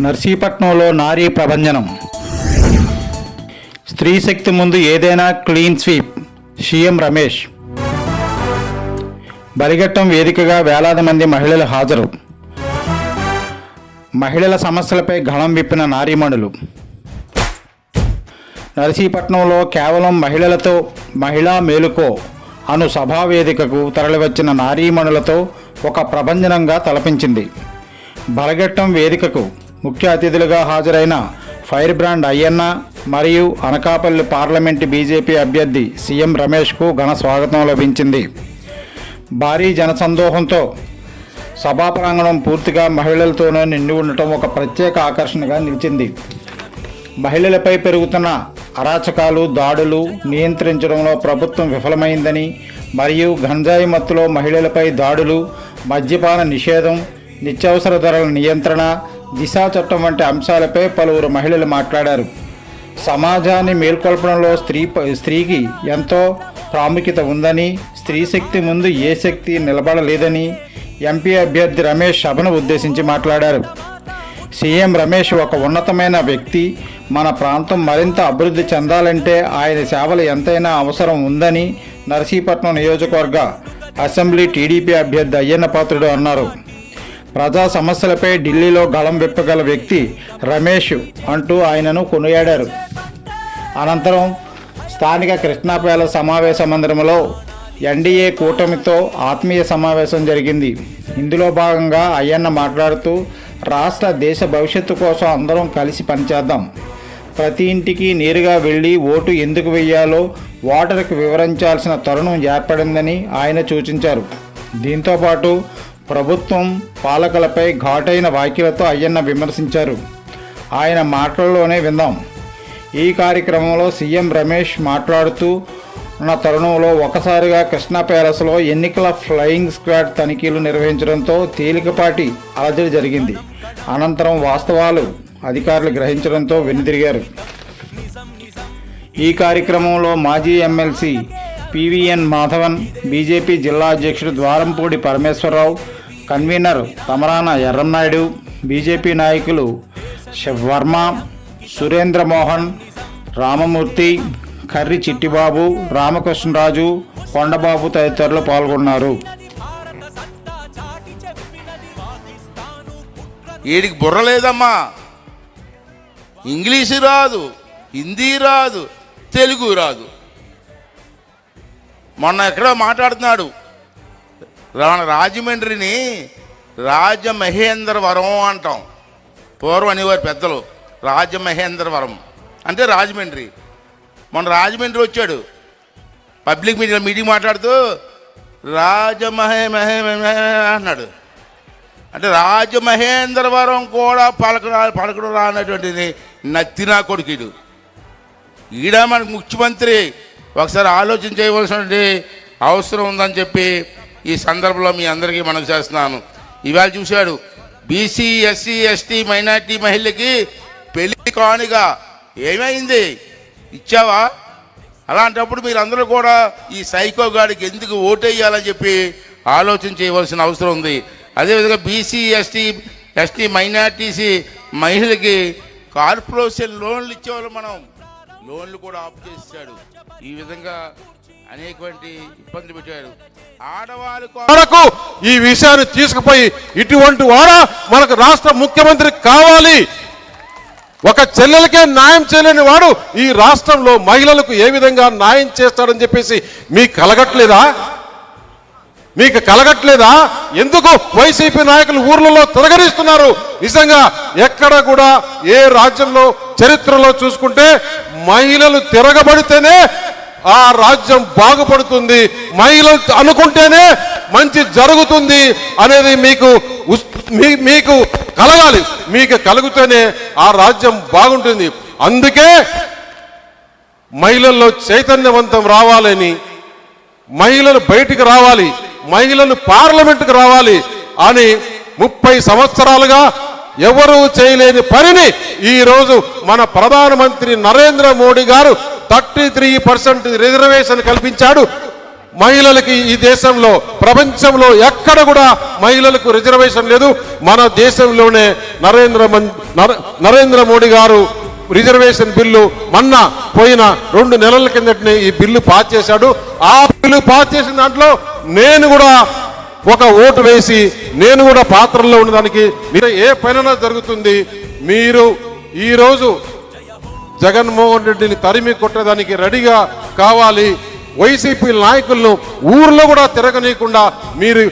నర్సీపట్నంలో నారీ ప్రభంజనం. స్త్రీ శక్తి ముందు ఏదైనా clean sweep. CM Ramesh. Balighattam వేదికగా వేలాది మంది మహిళలు హాజరు. మహిళల సమస్యలపై గళం విప్పిన నారీమణులు. నరసీపట్నంలో కేవలం మహిళలతో మహిళా మేలుకో అను సభా వేదికకు తరలివచ్చిన నారీమణులతో ఒక ప్రభంజనంగా తలపించింది. బలగట్టం వేదికకు ముఖ్య అతిథులుగా హాజరైన ఫైర్ బ్రాండ్ అయ్యన్న మరియు అనకాపల్లి పార్లమెంటు బీజేపీ అభ్యర్థి సీఎం రమేష్కు ఘన స్వాగతం లభించింది. భారీ జనసందోహంతో సభా ప్రాంగణం పూర్తిగా మహిళలతోనే నిండి ఉండటం ఒక ప్రత్యేక ఆకర్షణగా నిలిచింది. మహిళలపై పెరుగుతున్న అరాచకాలు దాడులు నియంత్రించడంలో ప్రభుత్వం విఫలమైందని మరియు గంజాయి మత్తులో మహిళలపై దాడులు మద్యపాన నిషేధం నిత్యావసర ధరల నియంత్రణ దిశా చట్టం వంటి అంశాలపై పలువురు మహిళలు మాట్లాడారు. సమాజాన్ని మేల్కొల్పడంలో స్త్రీ స్త్రీకి ఎంతో ప్రాముఖ్యత ఉందని స్త్రీ శక్తి ముందు ఏ శక్తి నిలబడలేదని ఎంపీ అభ్యర్థి రమేష్ సభను ఉద్దేశించి మాట్లాడారు. సీఎం రమేష్ ఒక ఉన్నతమైన వ్యక్తి. మన ప్రాంతం మరింత అభివృద్ధి చెందాలంటే ఆయన సేవలు ఎంతైనా అవసరం ఉందని నరసీపట్నం నియోజకవర్గ అసెంబ్లీ టీడీపీ అభ్యర్థి అయ్యన్న పాత్రుడు అన్నారు. ప్రజా సమస్యలపై ఢిల్లీలో గళం విప్పగల వ్యక్తి రమేష్ అంటూ ఆయనను కొనియాడారు. అనంతరం స్థానిక కృష్ణాపేల సమావేశ మందిరంలో ఎన్డీఏ కూటమితో ఆత్మీయ సమావేశం జరిగింది. ఇందులో భాగంగా అయ్యన్న మాట్లాడుతూ రాష్ట్ర దేశ భవిష్యత్తు కోసం అందరం కలిసి పనిచేద్దాం. ప్రతి ఇంటికి నేరుగా వెళ్ళి ఓటు ఎందుకు వెయ్యాలో ఓటర్కు వివరించాల్సిన తరుణం ఏర్పడిందని ఆయన సూచించారు. దీంతోపాటు ప్రభుత్వం పాలకులపై ఘాటైన వ్యాఖ్యలతో అయ్యన్న విమర్శించారు. ఆయన మాటల్లోనే విందాం ఈ కార్యక్రమంలో సీఎం రమేష్ మాట్లాడుతూ ఉన్న తరుణంలో ఒకసారిగా కృష్ణా ప్యాలెస్లో ఎన్నికల ఫ్లయింగ్ స్క్వాడ్ తనిఖీలు నిర్వహించడంతో తేలికపాటి అలజడి జరిగింది. అనంతరం వాస్తవాలు అధికారులు గ్రహించడంతో వెనుదిరిగారు. ఈ కార్యక్రమంలో మాజీ ఎమ్మెల్సీ పివిఎన్ మాధవన్ బీజేపీ జిల్లా అధ్యక్షుడు ద్వారంపూడి పరమేశ్వరరావు కన్వీనర్ తమరాన ఎర్రంనాయుడు బీజేపీ నాయకులు వర్మ సురేంద్ర మోహన్ రామమూర్తి కర్రి చిట్టిబాబు రామకృష్ణరాజు కొండబాబు తదితరులు పాల్గొన్నారు. వీడికి బుర్ర లేదమ్మా. ఇంగ్లీషు రాదు హిందీ రాదు తెలుగు రాదు. మొన్న ఎక్కడో మాట్లాడుతున్నాడు. రాజమండ్రిని రాజమహేంద్రవరం అంటాం. పూర్వం అనేవారు పెద్దలు రాజమహేంద్రవరం. అంటే రాజమండ్రి. మొన్న రాజమండ్రి వచ్చాడు. పబ్లిక్ మీడియా మీటింగ్ మాట్లాడుతూ రాజమహే మహే మహే అన్నాడు అంటే రాజమహేంద్రవరం కూడా పలక పలకడం రానటువంటిది నత్తినా కొడుకుడు ఈడ మనకు ముఖ్యమంత్రి ఒకసారి ఆలోచన చేయవలసినటువంటి అవసరం ఉందని చెప్పి ఈ సందర్భంలో మీ అందరికీ మనం చేస్తున్నాను. ఇవాళ చూశాడు బీసీ ఎస్సీ ఎస్టీ మైనార్టీ మహిళకి పెళ్ళి కానుగా ఏమైంది? ఇచ్చావా? అలాంటప్పుడు మీరు అందరూ కూడా ఈ సైకో గాడికి ఎందుకు ఓటేయాలని చెప్పి ఆలోచన చేయవలసిన అవసరం ఉంది. అదేవిధంగా బీసీ ఎస్టీ ఎస్టీ మైనార్టీసీ మహిళలకి కార్పొరేషన్ లోన్లు ఇచ్చేవాళ్ళు మనం. లోన్లు కూడా ఆఫ్ చేశాడు. ఈ విధంగా అనేకటువంటి ఇబ్బందులు పెట్టారు. ఆడవారి కొరకు ఈ విషయాన్ని తీసుకుపోయి ఇటువంటి వాడ మనకు రాష్ట్ర ముఖ్యమంత్రి కావాలి. ఒక చెల్లెలకే న్యాయం చేయలేని వాడు ఈ రాష్ట్రంలో మహిళలకు ఏ విధంగా న్యాయం చేస్తాడని చెప్పేసి మీకు కలగట్లేదా? మీకు కలగట్లేదా? ఎందుకు వైసీపీ నాయకులు ఊర్లలో తిరగరిస్తున్నారు నిజంగా ఎక్కడ కూడా ఏ రాజ్యంలో చరిత్రలో చూసుకుంటే మహిళలు తిరగబడితేనే ఆ రాజ్యం బాగుపడుతుంది. మహిళలు అనుకుంటేనే మంచి జరుగుతుంది అనేది మీకు మీ- మీకు కలగాలి. మీకు కలిగితేనే ఆ రాజ్యం బాగుంటుంది. అందుకే మహిళల్లో చైతన్యవంతం రావాలని మహిళలు బయటికి రావాలి మహిళలు పార్లమెంటుకు రావాలి అని ముప్పై సంవత్సరాలుగా ఎవరూ చేయలేని పనిని ఈరోజు మన ప్రధానమంత్రి నరేంద్ర మోడీ గారు థర్టీ త్రీ పర్సెంట్ రిజర్వేషన్ కల్పించాడు. మహిళలకి ఈ దేశంలో ప్రపంచంలో ఎక్కడ కూడా మహిళలకు రిజర్వేషన్ లేదు. మన దేశంలోనే నరేంద్ర మన్- నరేంద్ర మోడీ గారు రిజర్వేషన్ బిల్లు మొన్న పోయిన రెండు నెలల కిందటనే ఈ బిల్లు పాస్ చేశాడు. ఆ బిల్లు పాస్ చేసిన దాంట్లో నేను కూడా ఒక ఓటు వేసి నేను కూడా పాత్రల్లో ఉన్నదానికి మీరు ఏ పైన జరుగుతుంది. మీరు ఈరోజు జగన్మోహన్ రెడ్డిని తరిమి కొట్టడానికి రెడీగా కావాలి. వైసీపీ నాయకులను ఊర్లో కూడా తిరగనీయకుండా మీరు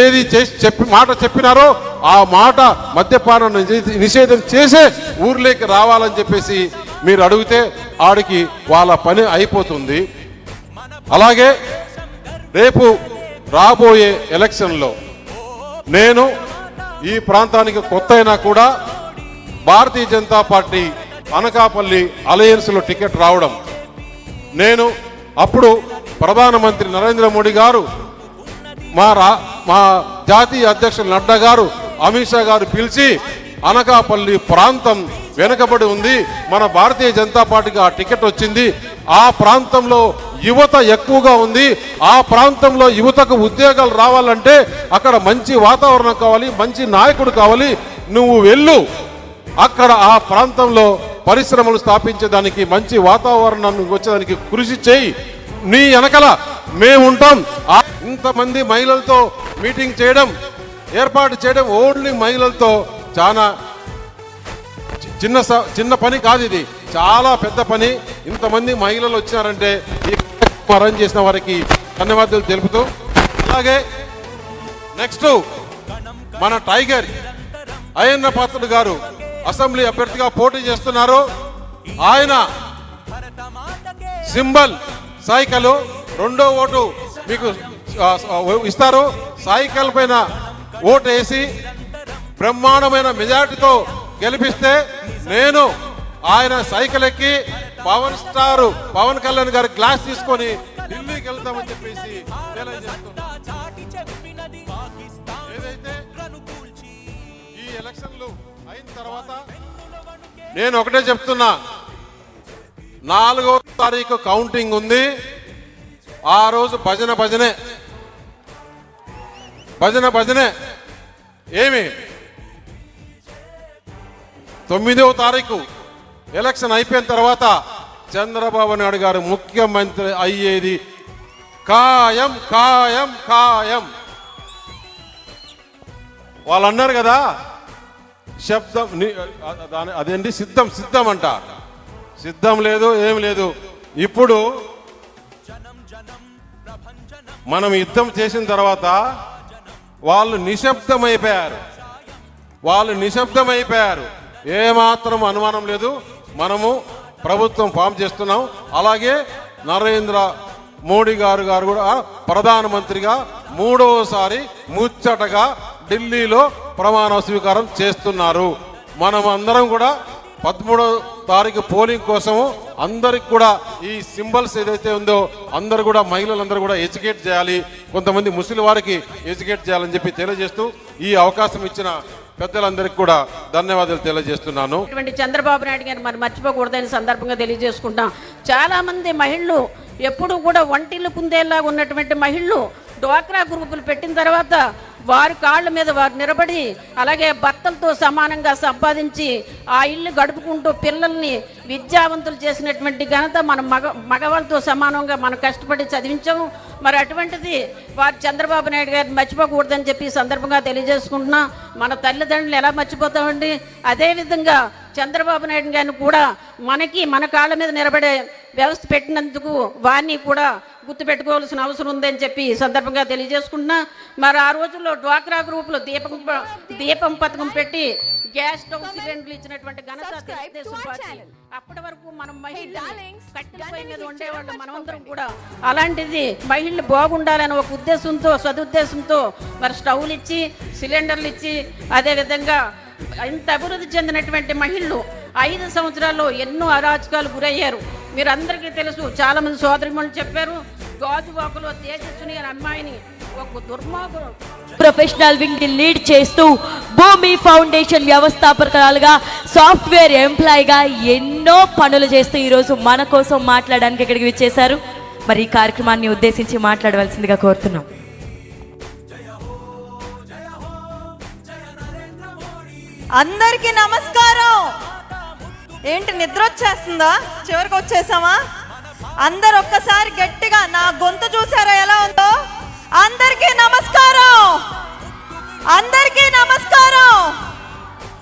ఏది చేసి చెప్పి మాట చెప్పినారో ఆ మాట మద్యపానం నిషేధం చేసే ఊర్లోకి రావాలని చెప్పేసి మీరు అడిగితే ఆడికి వాళ్ళ పని అయిపోతుంది. అలాగే రేపు రాబోయే ఎలక్షన్లో నేను ఈ ప్రాంతానికి కొత్త అయినా కూడా భారతీయ జనతా పార్టీ అనకాపల్లి అలయన్స్లో టికెట్ రావడం. నేను అప్పుడు ప్రధానమంత్రి నరేంద్ర మోడీ గారు మా రా మా జాతీయ అధ్యక్షులు నడ్డా గారు అమిత్ షా గారు పిలిచి అనకాపల్లి ప్రాంతం వెనుకబడి ఉంది. మన భారతీయ జనతా పార్టీకి ఆ టికెట్ వచ్చింది. ఆ ప్రాంతంలో యువత ఎక్కువగా ఉంది. ఆ ప్రాంతంలో యువతకు ఉద్యోగాలు రావాలంటే అక్కడ మంచి వాతావరణం కావాలి మంచి నాయకుడు కావాలి. నువ్వు వెళ్ళు. అక్కడ ఆ ప్రాంతంలో పరిశ్రమలు స్థాపించేదానికి మంచి వాతావరణాన్ని వచ్చేదానికి కృషి చేయి. నీ వెనకల మేము ఉంటాం. ఇంతమంది మహిళలతో మీటింగ్ చేయడం ఏర్పాటు చేయడం ఓన్లీ మహిళలతో చాలా చి- చిన్న స- చిన్న పని కాదు ఇది. చాలా పెద్ద పని. ఇంతమంది మహిళలు వచ్చారంటే ఈ అరేంజ్ చేసిన వారికి ధన్యవాదాలు తెలుపుతూ అలాగే నెక్స్ట్ మన టైగర్ అయ్యన్న పాత్రుడు గారు అసెంబ్లీ అభ్యర్థిగా పోటీ చేస్తున్నారు ఆయన సింబల్ సైకిల్ రెండో ఓటు మీకు ఇస్తారు. సైకిల్ పైన ఓటు వేసి బ్రహ్మాండమైన మెజార్టీతో గెలిపిస్తే నేను ఆయన సైకిల్ ఎక్కి పవన్ స్టార్ పవన్ కళ్యాణ్ గారి గ్లాస్ తీసుకొని ఢిల్లీకి వెళ్తామని చెప్పేసి ఏదైతే ఈ ఎలక్షన్లు తర్వాత నేను ఒకటే చెప్తున్నా. నాలుగో తారీఖు కౌంటింగ్ ఉంది. ఆ రోజు భజన భజనే. భజన భజనే. ఏమి? తొమ్మిదవ తారీఖు ఎలక్షన్ అయిపోయిన తర్వాత చంద్రబాబు నాయుడు గారు ముఖ్యమంత్రి అయ్యేది ఖాయం ఖాయం ఖాయం. వాళ్ళు అన్నారు కదా శబ్దం దాని- అదేంటి? సిద్ధం సిద్ధం అంట సిద్ధం లేదు ఏం లేదు. ఇప్పుడు మనం యుద్ధం చేసిన తర్వాత వాళ్ళు నిశ్శబ్దమైపోయారు. వాళ్ళు నిశ్శబ్దమైపోయారు. ఏమాత్రం అనుమానం లేదు. మనము ప్రభుత్వం ఫామ్ చేస్తున్నాం. అలాగే నరేంద్ర మోడీ గారు గారు కూడా ప్రధానమంత్రిగా మూడవసారి ముచ్చటగా ఢిల్లీలో ప్రమాణ స్వీకారం చేస్తున్నారు. మనం అందరం కూడా పదమూడవ తారీఖు పోలింగ్ కోసము అందరికి కూడా ఈ సింబల్స్ ఏదైతే ఉందో అందరు కూడా మహిళలందరూ కూడా ఎడ్యుకేట్ చేయాలి. కొంతమంది ముస్లిం వారికి ఎడ్యుకేట్ చేయాలని చెప్పి తెలియజేస్తూ ఈ అవకాశం ఇచ్చిన పెద్దలందరికీ కూడా ధన్యవాదాలు తెలియజేస్తున్నాను. చంద్రబాబు నాయుడు గారు మరి మర్చిపోకూడదని సందర్భంగా తెలియజేసుకుంటాం చాలా మంది మహిళలు ఎప్పుడు కూడా ఒంటిల్లు కుందేలాగా ఉన్నటువంటి మహిళలు డ్వాక్రా గ్రూపులు పెట్టిన తర్వాత వారి కాళ్ళ మీద వారు నిలబడి అలాగే భర్తలతో సమానంగా సంపాదించి ఆ ఇల్లు గడుపుకుంటూ పిల్లల్ని విద్యావంతులు చేసినటువంటి ఘనత మన మగ మగవాళ్ళతో సమానంగా మనం కష్టపడి చదివించాము. మరి అటువంటిది వారు చంద్రబాబు నాయుడు గారిని మర్చిపోకూడదని చెప్పి సందర్భంగా తెలియజేసుకుంటున్నా. మన తల్లిదండ్రులు ఎలా మర్చిపోతామండి? అదేవిధంగా చంద్రబాబు నాయుడు గారిని కూడా మనకి మన కాళ్ళ మీద నిలబడే వ్యవస్థ పెట్టినందుకు వారిని కూడా గుర్తుపెట్టుకోవాల్సిన అవసరం ఉందని చెప్పి ఈ సందర్భంగా తెలియజేసుకుంటున్నా. మరి ఆ రోజుల్లో డ్వాక్రా గ్రూపులు దీపం దీపం పథకం పెట్టి గ్యాస్ స్టవ్ సిలిండర్లు ఇచ్చినటువంటి ఘనత తెలుగుదేశం పార్టీ అప్పటి వరకు మనం మహిళలు కట్టెల పొయ్యి మీద ఉండేవాళ్ళు మనమందరం కూడా అలాంటిది మహిళలు బాగుండాలని ఒక ఉద్దేశంతో సదుద్దేశంతో మరి స్టవ్లు ఇచ్చి సిలిండర్లు ఇచ్చి అదేవిధంగా ఇంత అభివృద్ధి చెందినటువంటి మహిళలు ఐదు సంవత్సరాల్లో ఎన్నో అరాచకాలు గురయ్యారు. మీరు అందరికీ తెలుసు చాలా మంది సోదరిమణులు చెప్పారు గాజువాకలో తేజస్విని అనే అమ్మాయిని ఒక దుర్మార్గుడు. ప్రొఫెషనల్ వింగ్ని లీడ్ చేస్తూ భూమి ఫౌండేషన్ వ్యవస్థాపకురాలుగా సాఫ్ట్వేర్ ఎంప్లాయీగా ఎన్నో పనులు చేస్తూ ఈరోజు మన కోసం మాట్లాడడానికి ఇక్కడికి విచ్చేశారు. మరి ఈ కార్యక్రమాన్ని ఉద్దేశించి మాట్లాడవలసిందిగా కోరుతున్నాం. అందరికీ నమస్కారం. ఏంటి నిద్ర వచ్చేస్తుందా? చివరికి వచ్చేసామా? అందరు ఒక్కసారి గట్టిగా నా గొంతు చూసారా ఎలా ఉందో? అందరికీ నమస్కారం! అందరికీ నమస్కారం!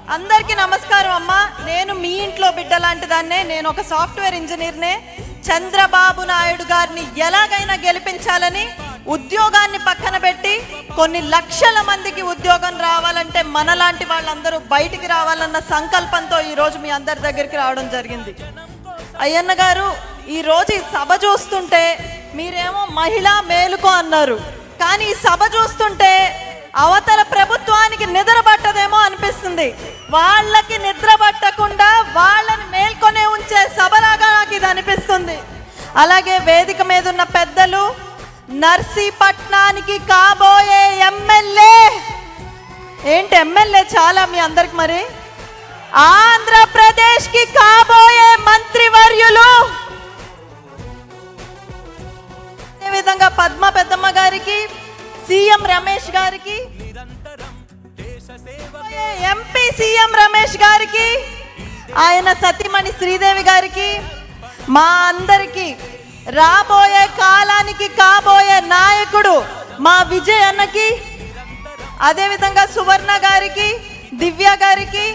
అందరికీ నమస్కారం అమ్మా. నేను మీ ఇంట్లో బిడ్డ లాంటి దాన్నే నేను ఒక సాఫ్ట్వేర్ ఇంజనీర్నే. చంద్రబాబు నాయుడు గారిని ఎలాగైనా గెలిపించాలని ఉద్యోగాన్ని పక్కన పెట్టి కొన్ని లక్షల మందికి ఉద్యోగం రావాలంటే మనలాంటి వాళ్ళందరూ బయటికి రావాలన్న సంకల్పంతో ఈరోజు మీ అందరి దగ్గరికి రావడం జరిగింది. అయ్యన్న గారు ఈరోజు ఈ సభ చూస్తుంటే మీరేమో మహిళా మేలుకో అన్నారు. కానీ ఈ సభ చూస్తుంటే అవతల ప్రభుత్వానికి నిద్ర పట్టదేమో అనిపిస్తుంది. వాళ్ళకి నిద్ర పట్టకుండా వాళ్ళని మేల్కొనే ఉంచే సభలాగా నాకు ఇది అనిపిస్తుంది. అలాగే వేదిక మీద ఉన్న పెద్దలు నర్సీపట్నానికి కాబోయే ఎమ్మెల్యే. ఏంటి ఎమ్మెల్యే చాలా మీ అందరికి మరి? ఆంధ్రప్రదేశ్కి కాబోయే మంత్రివర్యులు. విధంగా పద్మ పెద్దమ్మ గారికి సీఎం రమేష్ గారికి ఎంపీ సీఎం రమేష్ గారికి ఆయన సతీమణి శ్రీదేవి గారికి మా అందరికి రాబోయే కాలానికి కాబోయే నాయకుడు మా విజయ్ అన్నకి అదేవిధంగా సువర్ణ గారికి దివ్య గారికి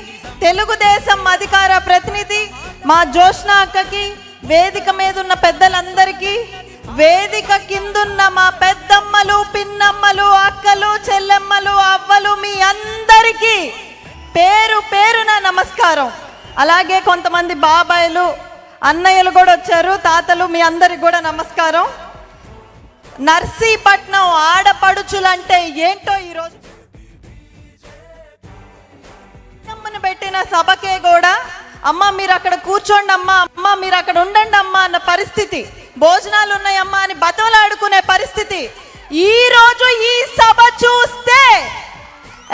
తెలుగుదేశం అధికార ప్రతినిధి మా జోష్న అక్కకి వేదిక మీద ఉన్న పెద్దలందరికీ వేదిక కిందున్న మా పెద్దమ్మలు పిన్నమ్మలు అక్కలు చెల్లెమ్మలు అవ్వలు మీ అందరికీ పేరు పేరున నమస్కారం. అలాగే కొంతమంది బాబాయిలు అన్నయ్యలు కూడా వచ్చారు తాతలు మీ అందరికి కూడా నమస్కారం. నర్సీపట్నం ఆడపడుచులంటే ఏంటో ఈరోజు? అమ్మను పెట్టిన సభకే కూడా అమ్మ మీరు అక్కడ కూర్చోండి అమ్మా అమ్మ మీరు అక్కడ ఉండండి అమ్మా అన్న పరిస్థితి. భోజనాలు ఉన్నాయమ్మా అని బతలాడుకునే పరిస్థితి. ఈ రోజు ఈ సభ చూస్తే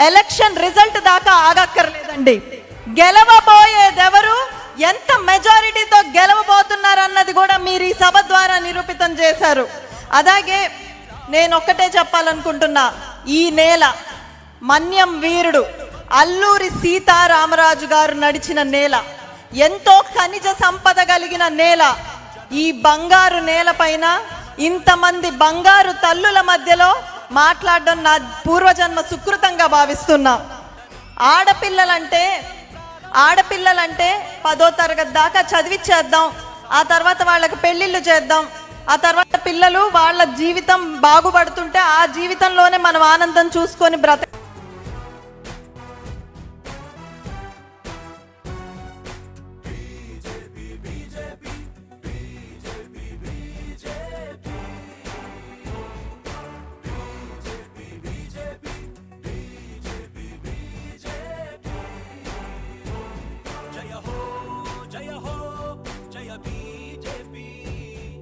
ఎలక్షన్ రిజల్ట్ దాకా ఆగక్కర్లేదండి. గెలవబోయేదెవరు? ఎంత మెజారిటీతో గెలవబోతున్నారన్నది కూడా మీరు ఈ సభ ద్వారా నిరూపితం చేశారు. అలాగే నేను ఒక్కటే చెప్పాలనుకుంటున్నా. ఈ నేల మన్యం వీరుడు అల్లూరి సీతారామరాజు గారు నడిచిన నేల ఎంతో ఖనిజ సంపద కలిగిన నేల ఈ బంగారు నేలపైన ఇంతమంది బంగారు తల్లుల మధ్యలో మాట్లాడడం నా పూర్వజన్మ సుకృతంగా భావిస్తున్నా. ఆడపిల్లలంటే ఆడపిల్లలంటే పదో తరగతి దాకా చదివిచ్చేద్దాం ఆ తర్వాత వాళ్ళకి పెళ్ళిళ్ళు చేద్దాం ఆ తర్వాత పిల్లలు వాళ్ళ జీవితం బాగుపడుతుంటే ఆ జీవితంలోనే మనం ఆనందం చూసుకొని బ్రత